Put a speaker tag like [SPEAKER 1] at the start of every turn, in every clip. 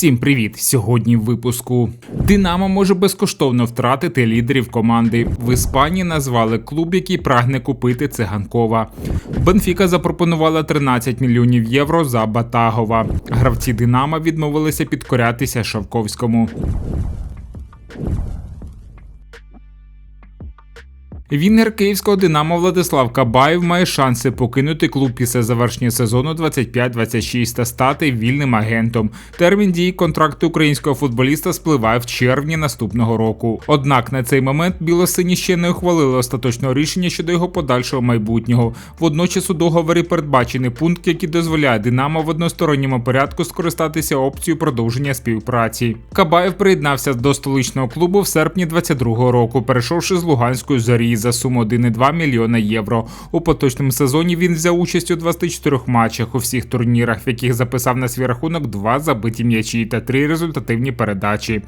[SPEAKER 1] Всім привіт! Сьогодні в випуску Динамо може безкоштовно втратити лідерів команди. В Іспанії назвали клуб, який прагне купити циганкова. Бенфіка запропонувала 13 мільйонів євро за Батагова. Гравці Динамо відмовилися підкорятися Шавковському. Вінгер київського Динамо Владислав Кабаєв має шанси покинути клуб після завершення сезону 25-26 та стати вільним агентом. Термін дії контракту українського футболіста спливає в червні наступного року. Однак на цей момент білосині ще не ухвалили остаточного рішення щодо його подальшого майбутнього. Водночас у договорі передбачений пункт, який дозволяє Динамо в односторонньому порядку скористатися опцією продовження співпраці. Кабаєв приєднався до столичного клубу в серпні 22-го року, перейшовши з Луганської зорі за суму 1,2 мільйона євро. У поточному сезоні він взяв участь у 24 матчах у всіх турнірах, в яких записав на свій рахунок два забиті м'ячі та три результативні передачі.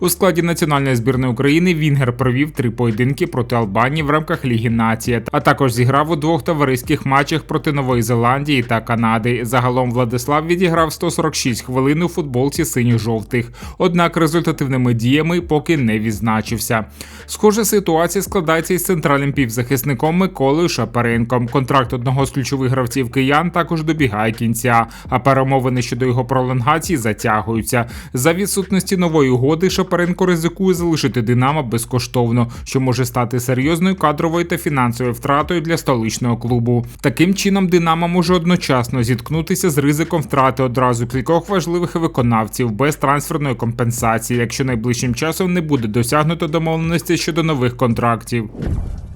[SPEAKER 1] У складі національної збірної України Вінгер провів три поєдинки проти Албанії в рамках Ліги Нація, а також зіграв у двох товариських матчах проти Нової Зеландії та Канади. Загалом Владислав відіграв 146 хвилин у футболці синьо-жовтих. Однак результативними діями поки не відзначився. Схожа ситуація складається із центральним півзахисником Миколою Шапаренком. Контракт одного з ключових гравців киян також добігає кінця, а перемовини щодо його пролонгації затягуються. За відсутності нової угоди Шапаренко ризикує залишити Динамо безкоштовно, що може стати серйозною кадровою та фінансовою втратою для столичного клубу. Таким чином, Динамо може одночасно зіткнутися з ризиком втрати одразу кількох важливих виконавців без трансферної компенсації, якщо найближчим часом не буде досягнуто домовленості щодо нових контрактів.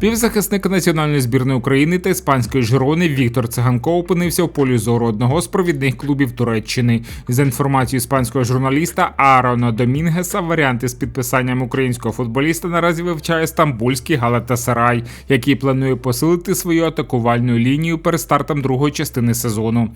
[SPEAKER 1] Півзахисник національної збірної України та іспанської жирони Віктор Циганко опинився в полі зору одного з провідних клубів Туреччини. За інформацією іспанського журналіста Аарона Домінгеса, варіанти з підписанням українського футболіста наразі вивчає стамбульський Галатасарай, який планує посилити свою атакувальну лінію перед стартом другої частини сезону.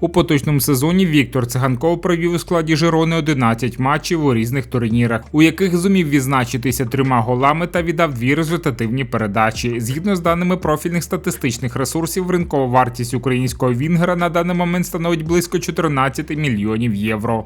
[SPEAKER 1] У поточному сезоні Віктор Циганков провів у складі Жирони 11 матчів у різних турнірах, у яких зумів відзначитися трьома голами та віддав дві результативні передачі. Згідно з даними профільних статистичних ресурсів, ринкова вартість українського Вінгера на даний момент становить близько 14 мільйонів євро.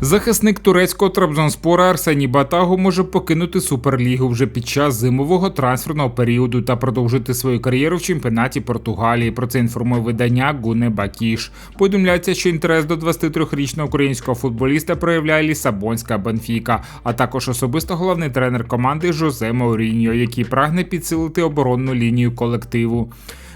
[SPEAKER 1] Захисник турецького Трабзонспора Арсеній Батагу може покинути суперлігу вже під час зимового трансферного періоду та продовжити свою кар'єру в чемпіонаті Португалії. Про це інформує видання Гуне Бакіш. Повідомляється, що інтерес до 23-річного українського футболіста проявляє Лісабонська Бенфіка, а також особисто головний тренер команди Жозе Мауріньо, який прагне підсилити оборонну лінію колективу.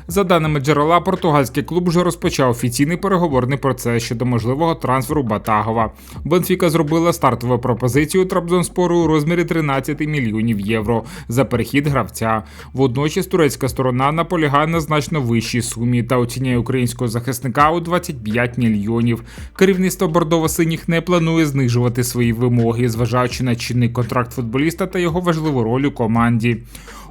[SPEAKER 1] За даними джерела, португальський клуб вже розпочав офіційний переговорний процес щодо можливого трансферу Батагова. Бенфіка зробила стартову пропозицію Трабзонспору у розмірі 13 мільйонів євро за перехід гравця. Водночас турецька сторона наполягає на значно вищій сумі та оцінює українського захисника у 25 мільйонів. Керівництво бордово-синіх не планує знижувати свої вимоги, зважаючи на чинний контракт футболіста та його важливу роль у команді.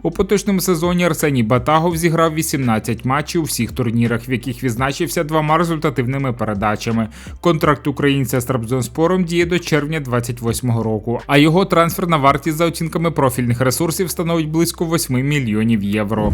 [SPEAKER 1] У поточному сезоні Арсеній Батагов зіграв 18 матчів у всіх турнірах, в яких відзначився двома результативними передачами. Контракт українця з Трабзонспором діє до червня 28-го року, а його трансферна вартість за оцінками профільних ресурсів становить близько 8 мільйонів євро.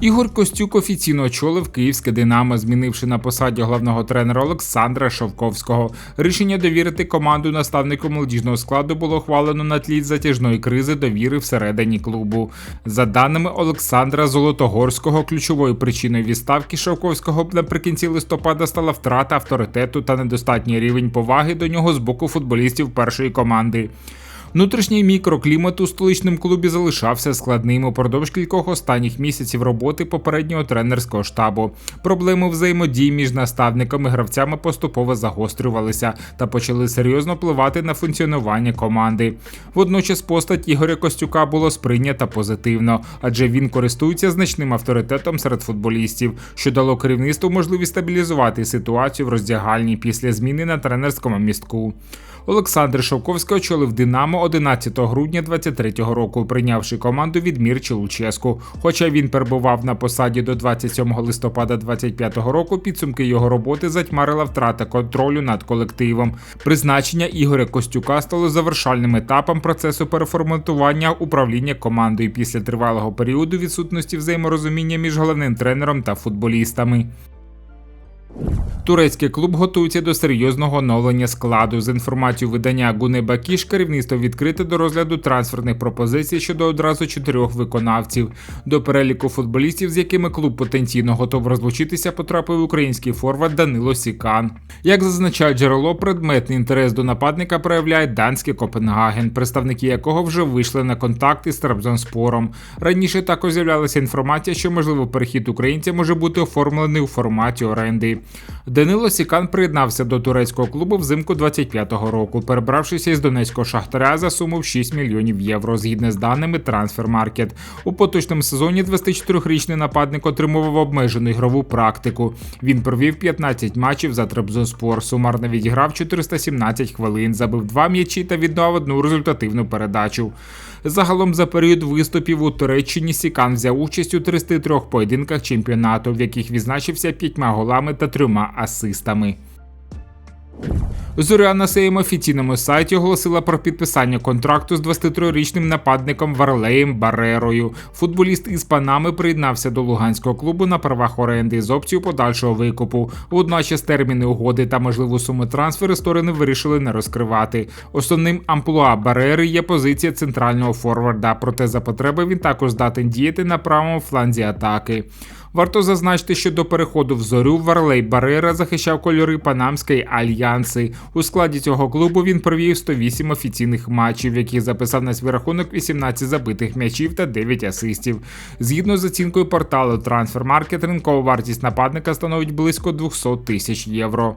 [SPEAKER 1] Ігор Костюк офіційно очолив київське Динамо, змінивши на посаді головного тренера Олександра Шовковського. Рішення довірити команду наставнику молодіжного складу було ухвалено на тлі затяжної кризи довіри всередині клубу. За даними Олександра Золотогорського, ключовою причиною відставки Шовковського наприкінці листопада стала втрата авторитету та недостатній рівень поваги до нього з боку футболістів першої команди. Внутрішній мікроклімат у столичному клубі залишався складним упродовж кількох останніх місяців роботи попереднього тренерського штабу. Проблеми взаємодії між наставниками і гравцями поступово загострювалися та почали серйозно впливати на функціонування команди. Водночас постать Ігоря Костюка було сприйнята позитивно, адже він користується значним авторитетом серед футболістів, що дало керівництву можливість стабілізувати ситуацію в роздягальні після зміни на тренерському містку. Олександр Шовковський очолив Динамо 11 грудня 23-го року, прийнявши команду від Мірчі Луческу. Хоча він перебував на посаді до 27 листопада 25-го року, підсумки його роботи затьмарила втрата контролю над колективом. Призначення Ігоря Костюка стало завершальним етапом процесу переформатування управління командою після тривалого періоду відсутності взаєморозуміння між головним тренером та футболістами. Турецький клуб готується до серйозного оновлення складу. З інформацією видання Гуне Бакіш, керівництво відкрите до розгляду трансферних пропозицій щодо одразу чотирьох виконавців. До переліку футболістів, з якими клуб потенційно готов розлучитися, потрапив український форвард Данило Сікан. Як зазначає джерело, предметний інтерес до нападника проявляє данський Копенгаген, представники якого вже вийшли на контакти з Трабзонспором. Раніше також з'являлася інформація, що можливо перехід українця може бути оформлений у форматі оренди. Данило Сікан приєднався до турецького клубу взимку 25-го року, перебравшися із донецького шахтаря за суму в 6 мільйонів євро, згідно з даними Трансфермаркет. У поточному сезоні 24-річний нападник отримував обмежену ігрову практику. Він провів 15 матчів за Трабзонспор, сумарно відіграв 417 хвилин, забив два м'ячі та віддав одну результативну передачу. Загалом за період виступів у Туреччині Сікан взяв участь у 33 поєдинках чемпіонату, в яких відзначився п'ятьма голами та трьома асистами. Зоря на своєму офіційному сайті оголосила про підписання контракту з 23-річним нападником Варлеєм Барерою. Футболіст із Панами приєднався до луганського клубу на правах оренди з опцією подальшого викупу. Водночас терміни угоди та можливу суму трансферу сторони вирішили не розкривати. Основним амплуа Барери є позиція центрального форварда, проте за потреби він також здатен діяти на правому фланзі атаки. Варто зазначити, що до переходу в зорю Варлей Барера захищав кольори Панамської альянси. У складі цього клубу він провів 108 офіційних матчів, які записав на свій рахунок 18 забитих м'ячів та 9 асистів. Згідно з оцінкою порталу Transfermarkt, ринкова вартість нападника становить близько 200 тисяч євро.